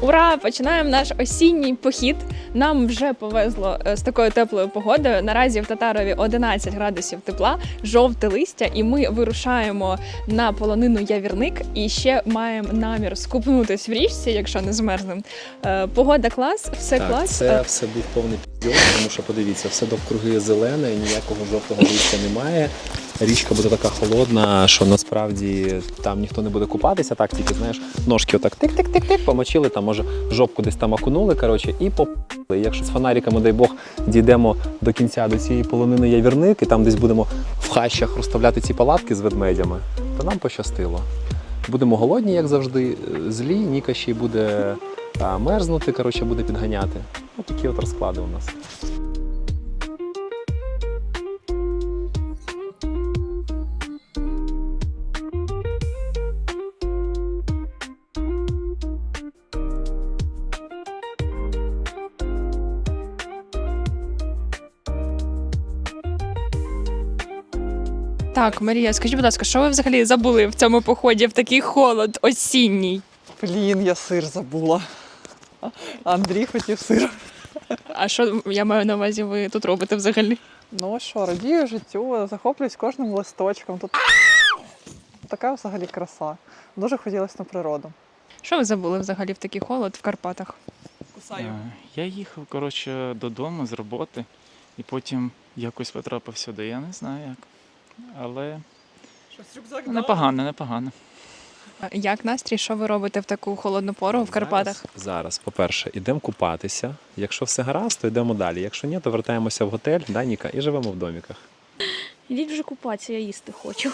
Ура! Починаємо наш осінній похід. Нам вже повезло е, з такою теплою погодою. Наразі в Татарові 11 градусів тепла, жовте листя, і ми вирушаємо на полонину Явірник. І ще маємо намір скупнутись в річці, якщо не змерзнемо. Е, Погода клас, все так, клас. це все був повний підйом, тому що подивіться, все довкруги зелене, ніякого жовтого листя немає. Річка буде така холодна, що насправді там ніхто не буде купатися, так тільки знаєш, ножки отак тик-тик-тик-тик, помочили, там може жопку десь там окунули, коротше, і попали. Якщо з фонариками, дай Бог, дійдемо до кінця до цієї полонини явірник, і там десь будемо в хащах розставляти ці палатки з ведмедями, то нам пощастило. Будемо голодні, як завжди, злі, Ніка ще й буде мерзнути, коротше, буде підганяти. Ось такі от розклади у нас. Так, Марія, скажіть, будь ласка, що ви взагалі забули в цьому поході в такий холод осінній? Блін, я сир забула. Андрій хотів сир. А що я маю на увазі, ви тут робите взагалі? Ну що, радію життю, захоплююсь кожним листочком. Тут така взагалі краса. Дуже хотілося на природу. Що ви забули взагалі в такий холод в Карпатах? Кусаю. Е, Я їхав коротше додому з роботи і потім якось потрапив сюди. Я не знаю як. Але непогано, непогано. Як настрій, що ви робите в таку холодну пору в Карпатах? Зараз, зараз по-перше, йдемо купатися. Якщо все гаразд, то йдемо далі. Якщо ні, то вертаємося в готель, да, Ніка, і живемо в доміках. Ідіть вже купатися, я їсти хочу.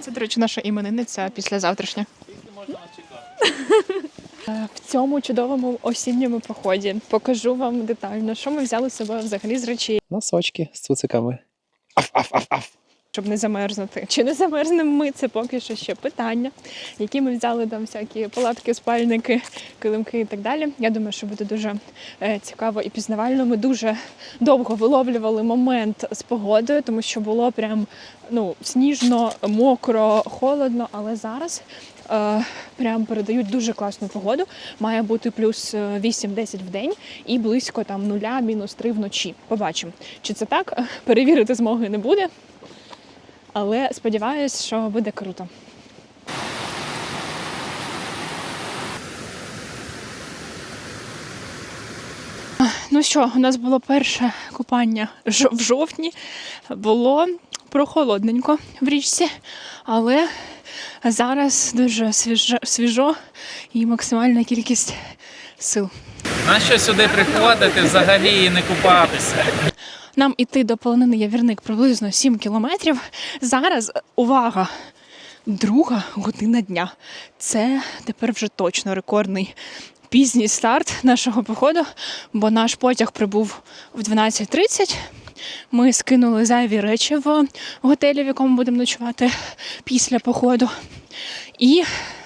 Це, до речі, наша іменинниця післязавтрашня. Е, В цьому чудовому осінньому поході покажу вам детально, що ми взяли з собою взагалі з речей, Носочки з цуциками. Аф-аф-аф-аф. щоб не замерзнути. Чи не замерзнемо ми? Це поки що ще питання, які ми взяли там всякі палатки, спальники, килимки і так далі. Я думаю, що буде дуже е, цікаво і пізнавально. Ми дуже довго виловлювали момент з погодою, тому що було прям ну сніжно, мокро, холодно. Але зараз прям передають дуже класну погоду. Має бути плюс е, 8-10 в день і близько там нуля, мінус 3 вночі. Побачимо, чи це так. Е, Перевірити змоги не буде. Але сподіваюся, що буде круто. Ну що, у нас було перше купання в жовтні. Було прохолодненько в річці, але зараз дуже свіжо, свіжо і максимальна кількість сил. Нащо сюди приходити взагалі і не купатися? Нам іти до полонини Явірник приблизно 7 кілометрів. Зараз увага! Друга година дня. Це тепер вже точно рекордний пізній старт нашого походу, бо наш потяг прибув в 12.30. Ми скинули зайві речі в готелі, в якому будемо ночувати після походу. І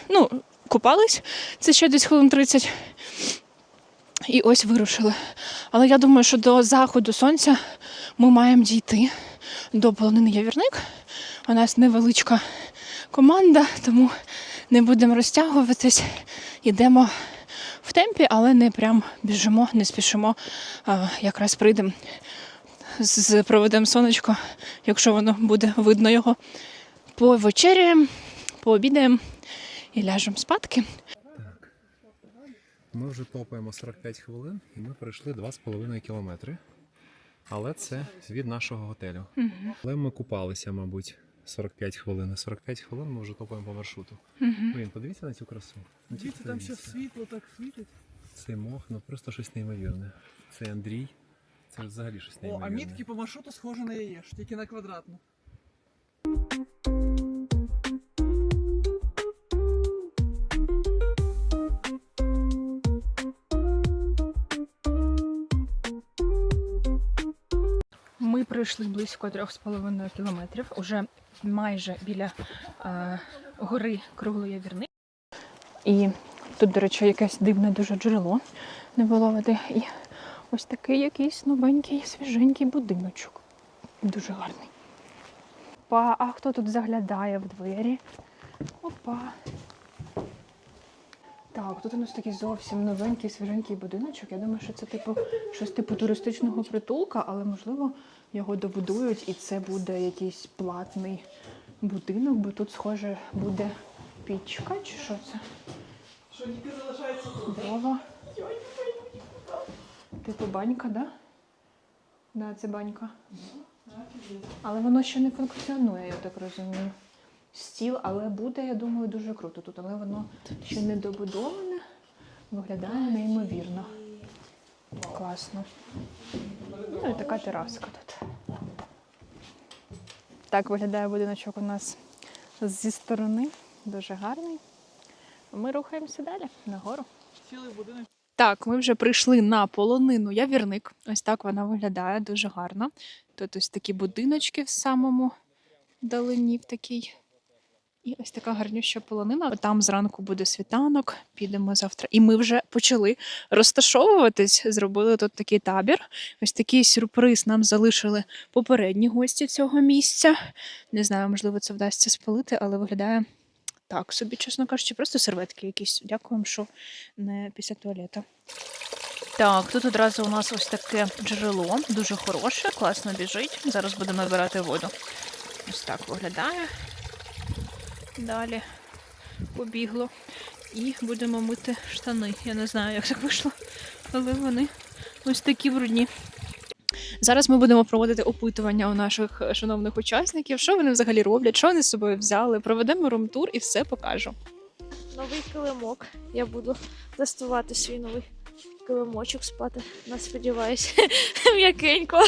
ну, купались це ще десь хвилин 30. І ось вирушили. Але я думаю, що до заходу сонця ми маємо дійти до полонини Явірник. У нас невеличка команда, тому не будемо розтягуватись. Йдемо в темпі, але не прям біжимо, не спішимо. А, якраз прийдемо з проведемо сонечко, якщо воно буде видно його. Повечеряємо, пообідаємо і ляжемо спадки. Ми вже топаємо 45 хвилин і ми пройшли 2,5 кілометри. Але це від нашого готелю. Але ми купалися, мабуть, 45 хвилин. 45 хвилин ми вже топаємо по маршруту. Блін, подивіться на цю красу. Дивіться, там ще світло так світить. Цей мох, ну просто щось неймовірне. Це Андрій. Це взагалі щось О, а неймовірне. мітки по маршруту схожі на яєш, тільки на квадратну. Ми пройшли близько 3,5 кілометрів, уже майже біля е, гори Круглої Вірни. І тут, до речі, якесь дивне дуже джерело не було води. І ось такий якийсь новенький, свіженький будиночок. Дуже гарний. Па, а хто тут заглядає в двері? Опа. Так, тут у нас такий зовсім новенький, свіженький будиночок. Я думаю, що це типу щось типу туристичного притулка, але можливо його добудують і це буде якийсь платний будинок, бо тут, схоже, буде пічка чи що це? Що тільки залишається тут. Типу банька, да? Да, це банька. Але воно ще не функціонує, я так розумію. Стіл, але буде, я думаю, дуже круто тут, але воно ще не добудоване. Виглядає неймовірно. Класно. Ну і така тераска тут. Так виглядає будиночок у нас зі сторони. Дуже гарний. Ми рухаємося далі нагору. Цілий будинок. Так, ми вже прийшли на полонину Явірник. Ось так вона виглядає дуже гарно. Тут ось такі будиночки в самому далині в такій. І ось така гарнюща полонина. Там зранку буде світанок, підемо завтра. І ми вже почали розташовуватись. Зробили тут такий табір. Ось такий сюрприз нам залишили попередні гості цього місця. Не знаю, можливо, це вдасться спалити, але виглядає так собі, чесно кажучи, просто серветки якісь. Дякуємо, що не після туалета. Так, тут одразу у нас ось таке джерело, дуже хороше, класно біжить. Зараз будемо набирати воду. Ось так виглядає. Далі побігло. І будемо мити штани. Я не знаю, як так вийшло, але вони ось такі брудні. Зараз ми будемо проводити опитування у наших е, шановних учасників, що вони взагалі роблять, що вони з собою взяли. Проведемо румтур і все покажу. Новий килимок. Я буду тестувати свій новий килимочок спати. Не сподіваюся, м'якенько.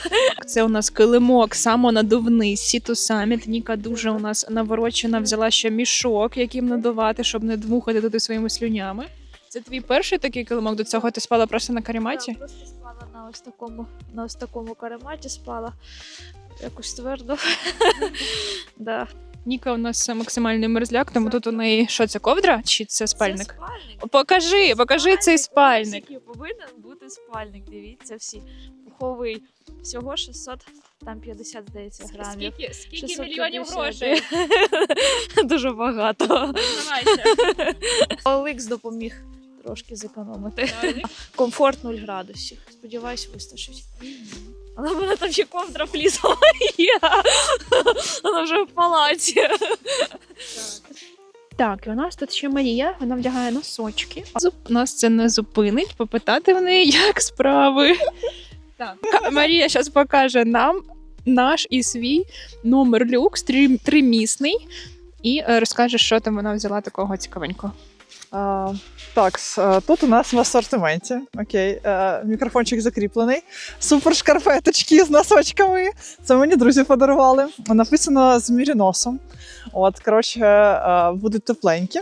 Це у нас килимок самонадувний Сіту Саміт. Ніка дуже у нас наворочена, взяла ще мішок, яким надувати, щоб не дмухати туди своїми слюнями. Це твій перший такий килимок. До цього ти спала просто на карематі? Я просто спала на ось такому, на ось такому карематі спала. Якось твердо. да. Ніка у нас максимальний мерзляк, тому тут у неї що це ковдра чи це спальник? Це спальник. Покажи, покажи цей спальник. Який повинен бути спальник. Дивіться всі. Пуховий. Всього 600, там 50, здається, грамів. скільки 650. Дуже багато. Олекс допоміг трошки зекономити. Комфорт 0 градусів. Сподіваюсь, вистачить. Але в мене там ще ковдра флісова є. Вона вже в палаці. Так, і у нас тут ще Марія, вона вдягає носочки. Нас це не зупинить, попитати в неї, як справи. Так. Марія зараз покаже нам наш і свій номер люкс, три- тримісний, і е, розкаже, що там вона взяла такого цікавенького. А, так, тут у нас в асортименті. Окей, е, мікрофончик закріплений. Супер шкарпеточки з носочками. Це мені друзі подарували. Написано з міріносом. От, коротше, е, будуть тепленькі.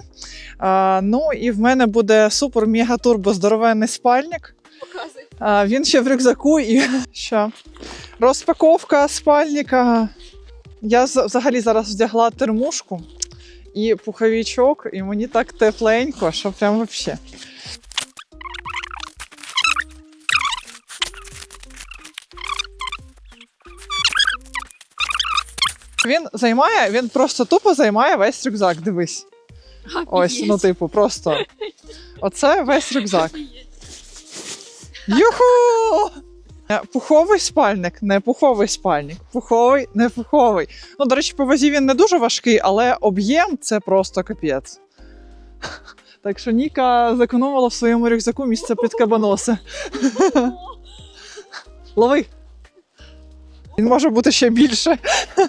Е, ну і в мене буде супер мега турбо здоровенний спальник. Е, він ще в рюкзаку і що? Розпаковка спальника. Я взагалі зараз вдягла термушку і пуховичок, і мені так тепленько, що прям вообще. Він займає, він просто тупо займає весь рюкзак. Дивись. Ось, ну, типу, просто. Оце весь рюкзак. Юху! Е, Пуховий спальник, не пуховий спальник. Пуховий, не пуховий. Ну, до речі, по вазі він не дуже важкий, але об'єм це просто капець. Так що Ніка зекономила в своєму рюкзаку місце під кабаноси. Лови. Він може бути ще більше.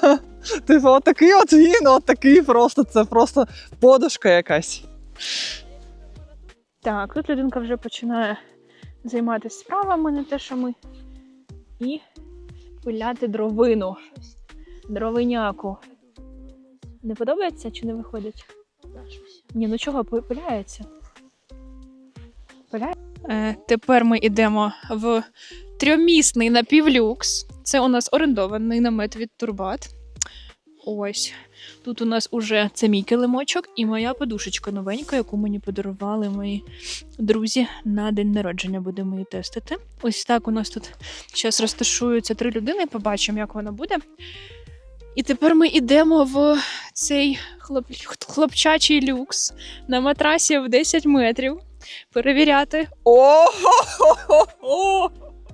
Типу, отакий от він, отакий просто. Це просто подушка якась. Так, тут людинка вже починає займатися справами, не те, що ми. І пиляти дровину. Дровиняку. Не подобається чи не виходить? Ні, ну чого пиляється? Пиляє? Е, тепер ми йдемо в трьомісний напівлюкс. Це у нас орендований намет від Турбат. Ось. Тут у нас уже це мій килимочок і моя подушечка новенька, яку мені подарували мої друзі на день народження. Будемо її тестити. Ось так у нас тут зараз розташуються три людини. Побачимо, як воно буде. І тепер ми йдемо в цей хлоп... хлопчачий люкс на матрасі в 10 метрів. Перевіряти. О-хо-хо-хо!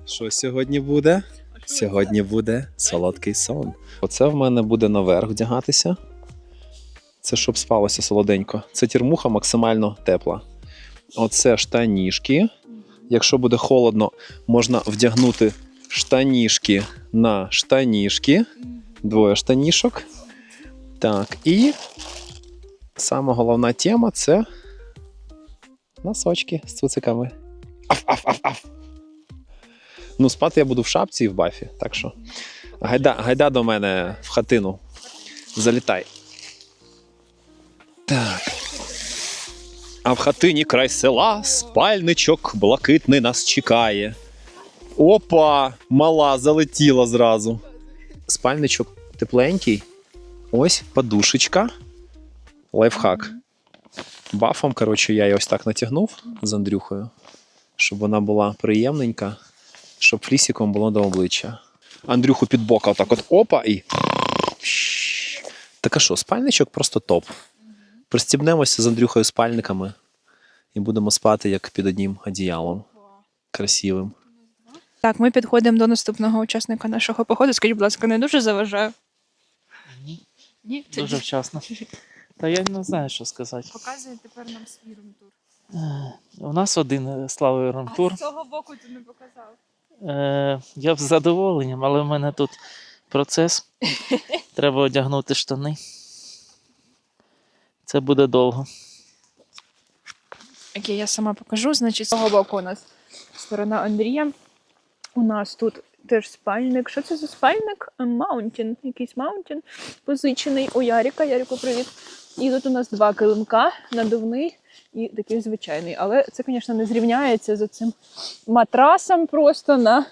Що сьогодні буде? Сьогодні буде солодкий сон. Оце в мене буде наверх вдягатися. Це щоб спалося солоденько. Це тірмуха максимально тепла. Оце штанішки. Якщо буде холодно, можна вдягнути штанішки на штанішки. Двоє штанішок. Так, і сама головна тема це носочки з цуциками. Аф-аф-аф-аф. Ну, спати я буду в шапці і в бафі. Так що гайда, гайда до мене в хатину. Залітай. Так. А в хатині край села спальничок блакитний нас чекає. Опа! Мала залетіла зразу. Спальничок тепленький. Ось подушечка. Лайфхак. Бафом, коротше, я її ось так натягнув з Андрюхою, щоб вона була приємненька, щоб флісиком було до обличчя. Андрюху під бока отак от опа і. Так а що, спальничок просто топ. Пристібнемося з Андрюхою спальниками і будемо спати як під одним одіялом. Красивим. Так, ми підходимо до наступного учасника нашого походу. Скажіть, будь ласка, не дуже заважаю? Ні, Ні, дуже вчасно. Та я не знаю, що сказати. Показує тепер нам свій румтур. Е, У нас один е, славий ромтур. цього боку ти не показав. Е, я б з задоволенням, але в мене тут процес. Треба одягнути штани. Це буде довго. Окей, я сама покажу. Значить, з цього боку у нас сторона Андрія. У нас тут теж спальник. Що це за спальник? Маунтін. Якийсь маунтін позичений у Яріка. Яріку, привіт. І тут у нас два килимка, надувний і такий звичайний. Але це, звісно, не зрівняється з цим матрасом просто на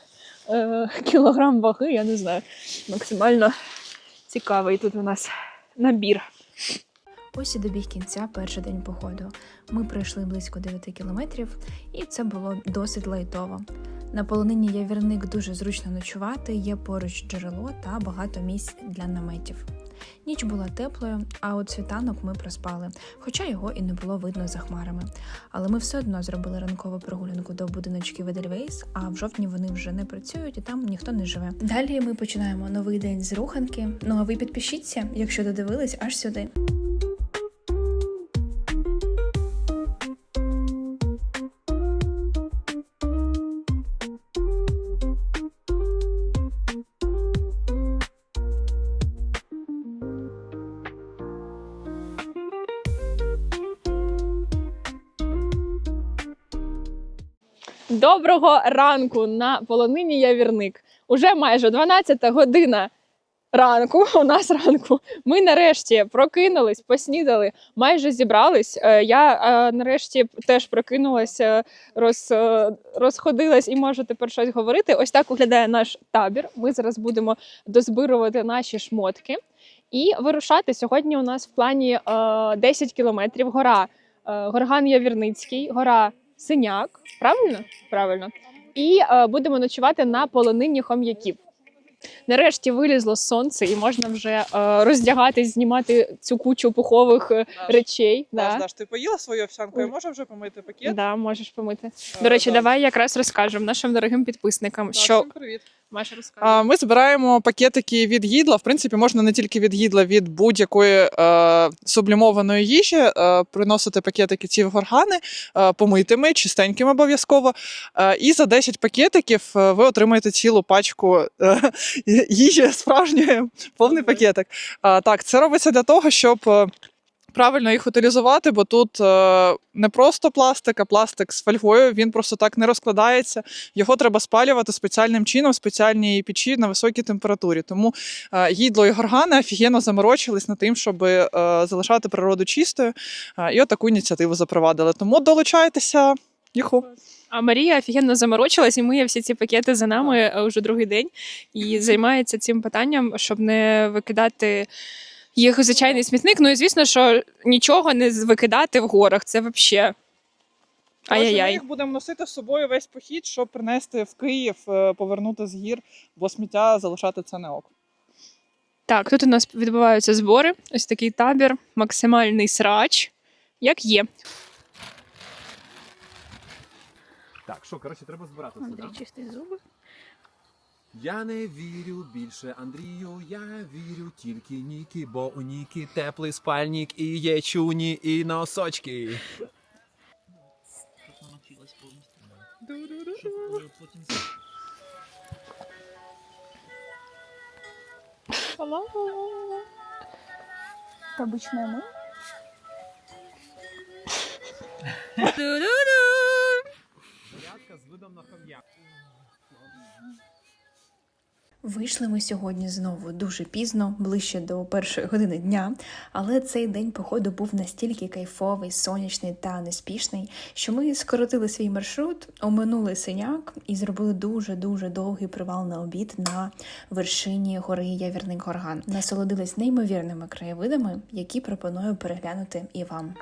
е, кілограм ваги. Я не знаю. Максимально цікавий тут у нас набір. Ось і добіг кінця перший день походу. Ми пройшли близько 9 кілометрів, і це було досить лайтово. На полонині явірник дуже зручно ночувати, є поруч джерело та багато місць для наметів. Ніч була теплою, а от світанок ми проспали, хоча його і не було видно за хмарами. Але ми все одно зробили ранкову прогулянку до будиночків Едельвейс, а в жовтні вони вже не працюють і там ніхто не живе. Далі ми починаємо новий день з руханки. Ну а ви підпишіться, якщо додивились аж сюди. Доброго ранку на полонині Явірник. Уже майже 12 година ранку. У нас ранку. Ми нарешті прокинулись, поснідали, майже зібрались. Е, Я е, нарешті теж прокинулася, роз, е, розходилась і можу тепер щось говорити. Ось так виглядає наш табір. Ми зараз будемо дозбирувати наші шмотки і вирушати. Сьогодні у нас в плані е, 10 кілометрів гора. Горган Явірницький, гора Синяк. Правильно? Правильно. І е, будемо ночувати на полонині хом'яків. Нарешті вилізло сонце, і можна вже е, роздягатись, знімати цю кучу пухових е, речей. Даш, Да. Даш, ти поїла свою овсянку? Я Ой. вже помити пакет? Да, можеш помити. Е, До речі, да. давай якраз розкажемо нашим дорогим підписникам, Так, що всім привіт. Маша розкаже. Ми збираємо пакетики від їдла. В принципі, можна не тільки від їдла, від будь-якої е, сублімованої їжі е, приносити пакетики ці в горгани, е, помитими, чистенькими обов'язково. Е, і за 10 пакетиків е, ви отримаєте цілу пачку е, їжі справжньої, повний пакетик. А, так, це робиться для того, щоб. Правильно їх утилізувати, бо тут е, не просто пластик, а пластик з фольгою. Він просто так не розкладається. Його треба спалювати спеціальним чином, в спеціальній печі на високій температурі. Тому е, їдло і горгани офігенно заморочились над тим, щоб е, залишати природу чистою. Е, і от таку ініціативу запровадили. Тому долучайтеся. Юху. А Марія офігенно заморочилась і миє всі ці пакети за нами е, уже другий день і займається цим питанням, щоб не викидати їх у звичайний смітник. Ну і звісно, що нічого не викидати в горах. Це взагалі. Ми Ай-яй-яй. їх будемо носити з собою весь похід, щоб принести в Київ, е, повернути з гір, бо сміття залишати це не ок. Так, тут у нас відбуваються збори. Ось такий табір, максимальний срач. Як є. Так, що, коротше, треба збирати Андрій чистий зуби. Я не вірю більше Андрію, я вірю тільки Нікі, бо у Нікі теплий спальник і є чуні, і носочки. Та почнемо. Зарядка з видом на хом'як. Вийшли ми сьогодні знову дуже пізно, ближче до першої години дня, але цей день походу був настільки кайфовий, сонячний та неспішний, що ми скоротили свій маршрут, оминули синяк і зробили дуже дуже довгий привал на обід на вершині гори Явірний Горган. Насолодились неймовірними краєвидами, які пропоную переглянути і вам.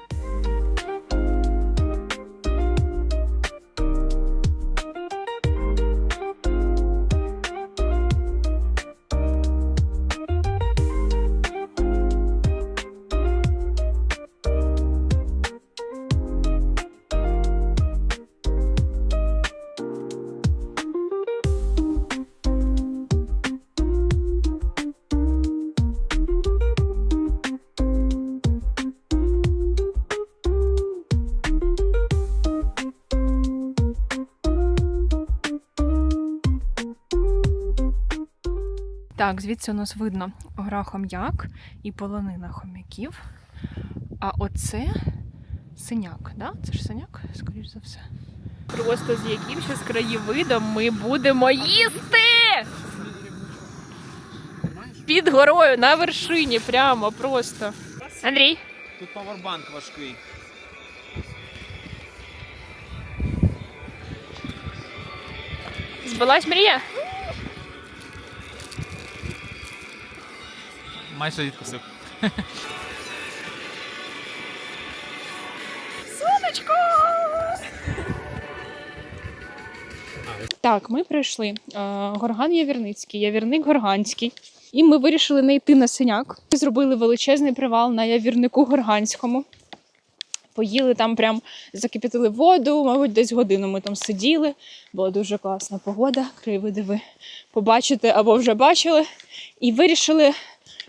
Так, звідси у нас видно гора хом'як і полонина хом'яків. А оце синяк, да? Це ж синяк, скоріш за все. Просто з яким ще з краєвидом ми будемо їсти! Під горою на вершині, прямо просто. Андрій, Тут павербанк важкий. збилась мрія? Майже відкусив. Так, ми прийшли. Е, Горган Явірницький, Явірник Горганський. І ми вирішили не йти на синяк. Ми зробили величезний привал на Явірнику Горганському. Поїли там, прям закип'ятили воду, мабуть, десь годину ми там сиділи. Була дуже класна погода, краєвиди ви побачите або вже бачили. І вирішили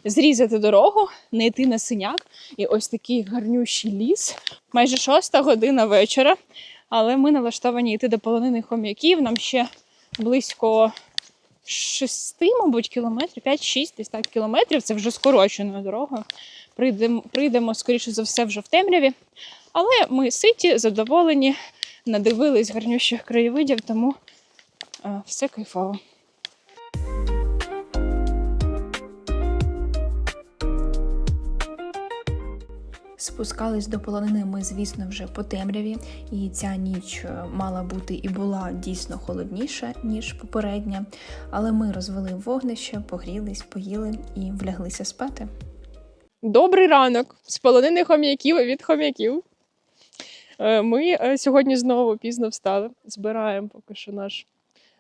зрізати дорогу, не йти на синяк. І ось такий гарнющий ліс. Майже шоста година вечора. Але ми налаштовані йти до полонини хом'яків. Нам ще близько 6, мабуть, кілометрів, 5-6 десь так кілометрів. Це вже скороченою дорогою. Прийдемо, прийдемо, скоріше за все, вже в темряві. Але ми ситі, задоволені, надивились гарнющих краєвидів, тому е, все кайфово. Спускались до полонини ми, звісно, вже по темряві, і ця ніч е, мала бути і була дійсно холодніша, ніж попередня. Але ми розвели вогнище, погрілись, поїли і вляглися спати. Добрий ранок з полонини хом'яків від хом'яків. Е, Ми е, сьогодні знову пізно встали. Збираємо поки що наш,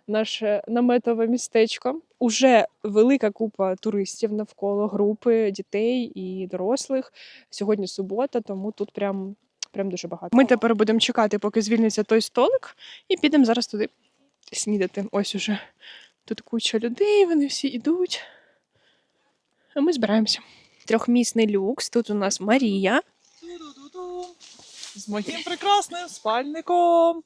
наше наметове містечко. Уже велика купа туристів навколо групи дітей і дорослих. Сьогодні субота, тому тут прям, прям дуже багато. Ми тепер будемо чекати, поки звільниться той столик, і підемо зараз туди снідати. Ось уже тут куча людей, вони всі йдуть. А ми збираємося. Трьохмісний люкс. Тут у нас Марія. З моїм прекрасним спальником.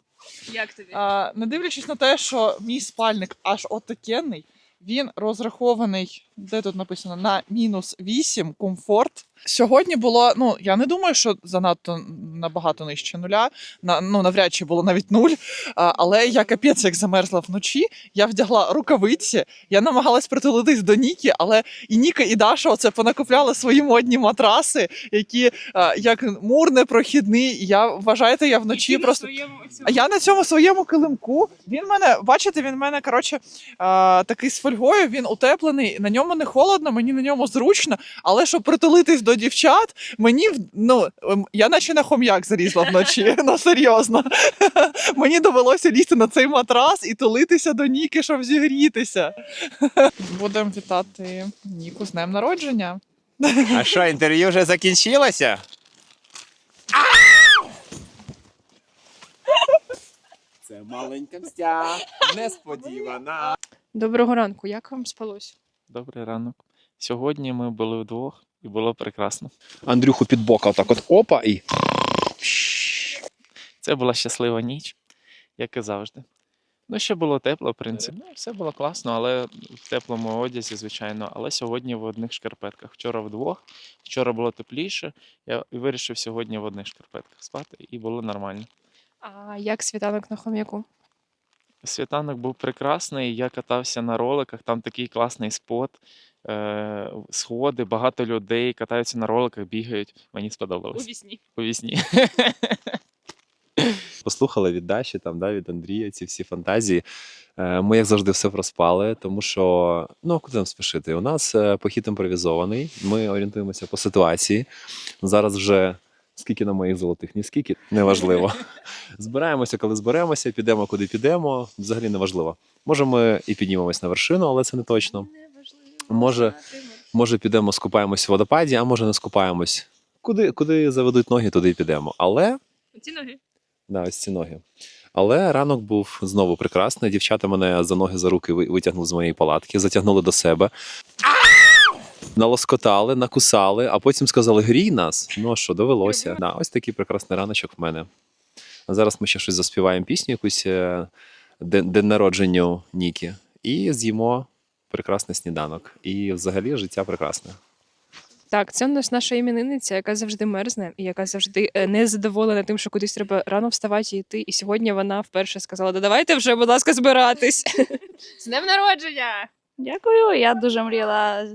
Як тобі? А, не дивлячись на те, що мій спальник аж отакенний, він розрахований, де тут написано, на мінус 8 комфорт. Сьогодні було, ну я не думаю, що занадто набагато нижче нуля. На, ну навряд чи було навіть нуль. А, але я капець як замерзла вночі. Я вдягла рукавиці, я намагалась притулитись до Ніки, але і Ніка, і Даша оце понакупляли свої модні матраси, які а, як мур непрохідний. Я вважаєте, я вночі просто. А я на цьому своєму килимку. Він мене, бачите, він мене коротше а, такий з фольгою, він утеплений. На ньому прямо не холодно, мені на ньому зручно, але щоб притулитись до дівчат, мені ну ем, я наче на хом'як залізла вночі. Ну серйозно. Мені довелося лізти на цей матрас і тулитися до Ніки, щоб зігрітися. Будемо вітати Ніку з днем народження. А що, інтерв'ю вже закінчилося? Це маленька мстя, несподівана. Доброго ранку, як вам спалось? Добрий ранок. Сьогодні ми були вдвох і було прекрасно. Андрюху під бока, отак от опа і. Це була щаслива ніч, як і завжди. Ну, ще було тепло, в принципі. Ну, все було класно, але в теплому одязі, звичайно. Але сьогодні в одних шкарпетках. Вчора вдвох, вчора було тепліше. Я вирішив сьогодні в одних шкарпетках спати, і було нормально. А як світанок на хом'яку? Світанок був прекрасний. Я катався на роликах, там такий класний спот, е- сходи, багато людей катаються на роликах, бігають. Мені сподобалось. вісні. У вісні. Послухали від Даші, там, да, від Андрія ці всі фантазії. Е, Ми, як завжди, все проспали, тому що ну а куди нам спішити? У нас е, похід імпровізований. Ми орієнтуємося по ситуації. Зараз вже скільки на моїх золотих, ні скільки, неважливо. Збираємося, коли зберемося, підемо куди підемо. Взагалі неважливо. Може, ми і піднімемось на вершину, але це не точно. Може, може, підемо, скупаємось в водопаді, а може не скупаємось. Куди, куди заведуть ноги, туди й підемо. Але Ці ноги. Да, ось ці ноги. Але ранок був знову прекрасний. Дівчата мене за ноги за руки витягнули з моєї палатки, затягнули до себе. Налоскотали, накусали, а потім сказали: грій нас. Ну а що, довелося. Да, ось такий прекрасний раночок в мене. А зараз ми ще щось заспіваємо пісню, якусь е, день, день народження Нікі, і з'їмо прекрасний сніданок. І взагалі життя прекрасне. Так, це у нас наша іменинниця, яка завжди мерзне і яка завжди е, не задоволена тим, що кудись треба рано вставати і йти. І сьогодні вона вперше сказала: да давайте вже, будь ласка, збиратись. З днем народження! Дякую. Я дуже мріяла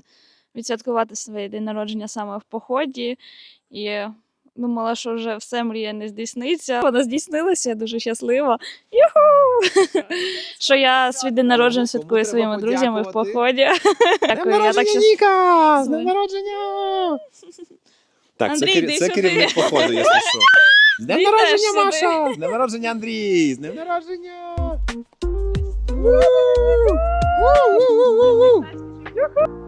відсвяткувати своє день народження саме в поході. І думала, що вже все мрія не здійсниться. Вона здійснилася, я дуже щаслива. Юху! Що я свій день народження святкую своїми друзями в поході. Дякую, я так. Ніка! З днем народження! Так, Андрій, це, йди це сюди. керівник походу, якщо що. З днем народження, сюди. Маша! З днем народження, Андрій! З днем народження! Ми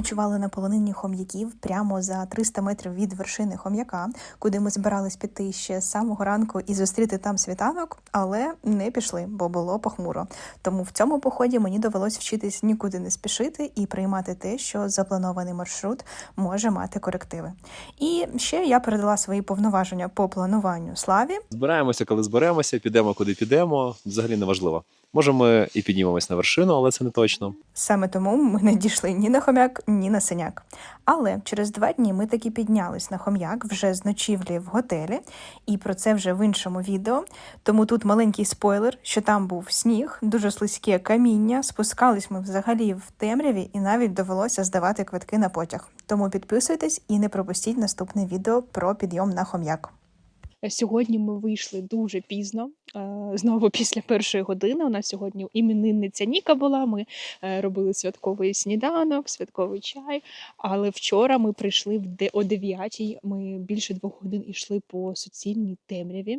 ночували на полонині хом'яків прямо за 300 метрів від вершини хом'яка, куди ми збирались піти ще з самого ранку і зустріти там світанок, але не пішли, бо було похмуро. Тому в цьому поході мені довелось вчитись нікуди не спішити і приймати те, що запланований маршрут може мати корективи. І ще я передала свої повноваження по плануванню славі. Збираємося, коли зберемося, підемо куди підемо. Взагалі неважливо. Може, ми і піднімемось на вершину, але це не точно. Саме тому ми не дійшли ні на хом'як, ні на синяк. Але через два дні ми таки піднялись на хом'як вже з ночівлі в готелі, і про це вже в іншому відео. Тому тут маленький спойлер, що там був сніг, дуже слизьке каміння. Спускались ми взагалі в темряві, і навіть довелося здавати квитки на потяг. Тому підписуйтесь і не пропустіть наступне відео про підйом на хом'як. Сьогодні ми вийшли дуже пізно. е, Знову після першої години. У нас сьогодні іменинниця Ніка була. Ми е, робили святковий сніданок, святковий чай. Але вчора ми прийшли в о 9 Ми більше двох годин йшли по суцільній темряві,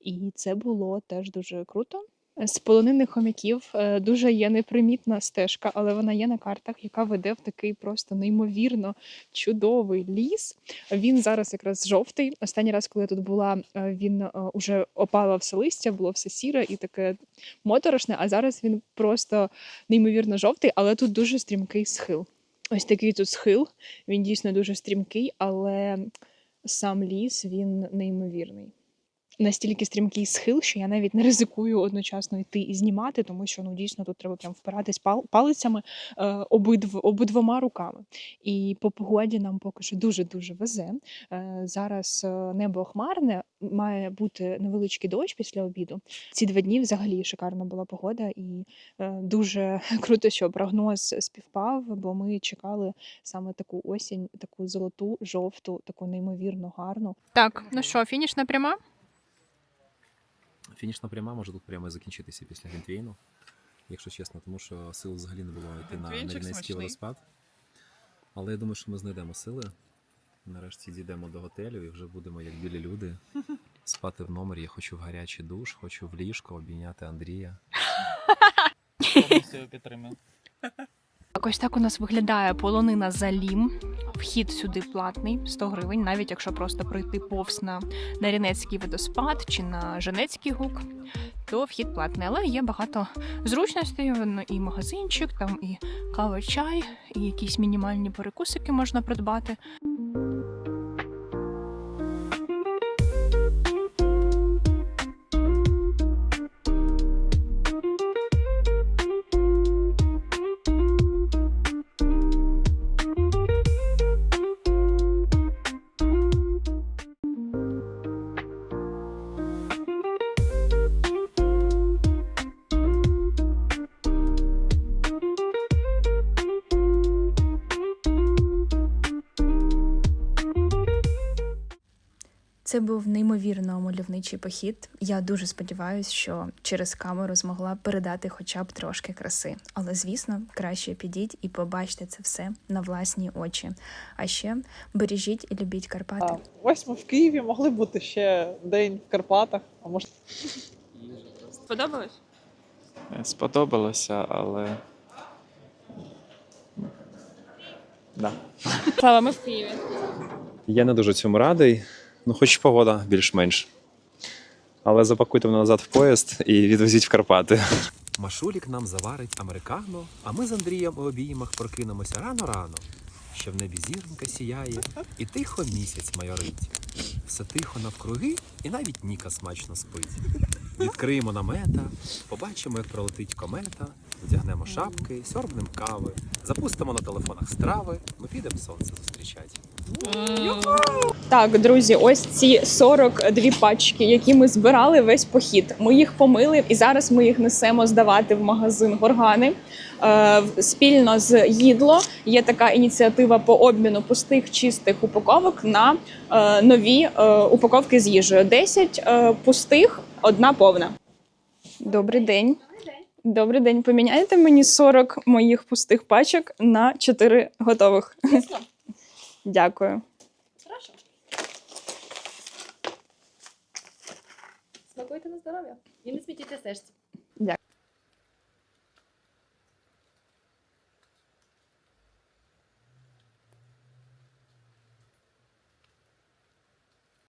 і це було теж дуже круто. З полонених хомяків е, дуже є непримітна стежка, але вона є на картах, яка веде в такий просто неймовірно чудовий ліс. Він зараз якраз жовтий. Останній раз, коли я тут була, е, він е, уже опало все листя, було все сіре і таке моторошне. А зараз він просто неймовірно жовтий, але тут дуже стрімкий схил. Ось такий тут схил. Він дійсно дуже стрімкий, але сам ліс він неймовірний. Настільки стрімкий схил, що я навіть не ризикую одночасно йти і знімати, тому що ну дійсно тут треба прям впиратись пал- палицями е, обидв, обидвома руками. І по погоді нам поки що дуже дуже везе. Е, зараз е, небо хмарне, має бути невеличкий дощ після обіду. Ці два дні взагалі шикарна була погода, і е, дуже круто, що прогноз співпав, бо ми чекали саме таку осінь, таку золоту, жовту, таку неймовірно гарну. Так, ну що, фінішна пряма? Фінішна пряма може тут прямо і закінчитися після Гентвейну, якщо чесно, тому що сил взагалі не було йти на, на Рівненський водоспад. Але я думаю, що ми знайдемо сили. Нарешті дійдемо до готелю і вже будемо як білі люди. Спати в номері. Я хочу в гарячий душ, хочу в ліжко обійняти Андрія. Повністю підтримую. Так, ось так у нас виглядає полонина за лім. Вхід сюди платний 100 гривень, навіть якщо просто пройти повз на Нарінецький водоспад чи на Женецький гук, то вхід платний. Але є багато зручностей. ну, І магазинчик, там і кава, чай, і якісь мінімальні перекусики можна придбати. Це був неймовірно мальовничий похід. Я дуже сподіваюся, що через камеру змогла передати хоча б трошки краси. Але звісно, краще підіть і побачте це все на власні очі. А ще бережіть і любіть Карпати. А, ось ми в Києві могли бути ще день в Карпатах, а може Сподобалось? Е, Сподобалося, але. Да. Слава, ми в Києві. Я не дуже цьому радий. Ну, хоч погода більш-менш. Але запакуйте мене назад в поїзд і відвезіть в Карпати. Машулік нам заварить американо, а ми з Андрієм у обіймах прокинемося рано-рано, що в небі зірнка сіяє, і тихо місяць майорить. Все тихо навкруги, і навіть Ніка смачно спить. Відкриємо намета, побачимо, як пролетить комета, вдягнемо шапки, сьорбнем кави, запустимо на телефонах страви, ми підемо сонце зустрічати. Так, друзі, ось ці 42 пачки, які ми збирали весь похід. Ми їх помили, і зараз ми їх несемо здавати в магазин Горгани. Е, спільно з їдло є така ініціатива по обміну пустих чистих упаковок на е, нові е, упаковки з їжею. 10 е, пустих, одна повна. Добрий день. Добрий день. Поміняєте мені 40 моїх пустих пачок на 4 готових. Дякую. Хорошо. Смакуйте на здоров'я. І не смітіть стежці.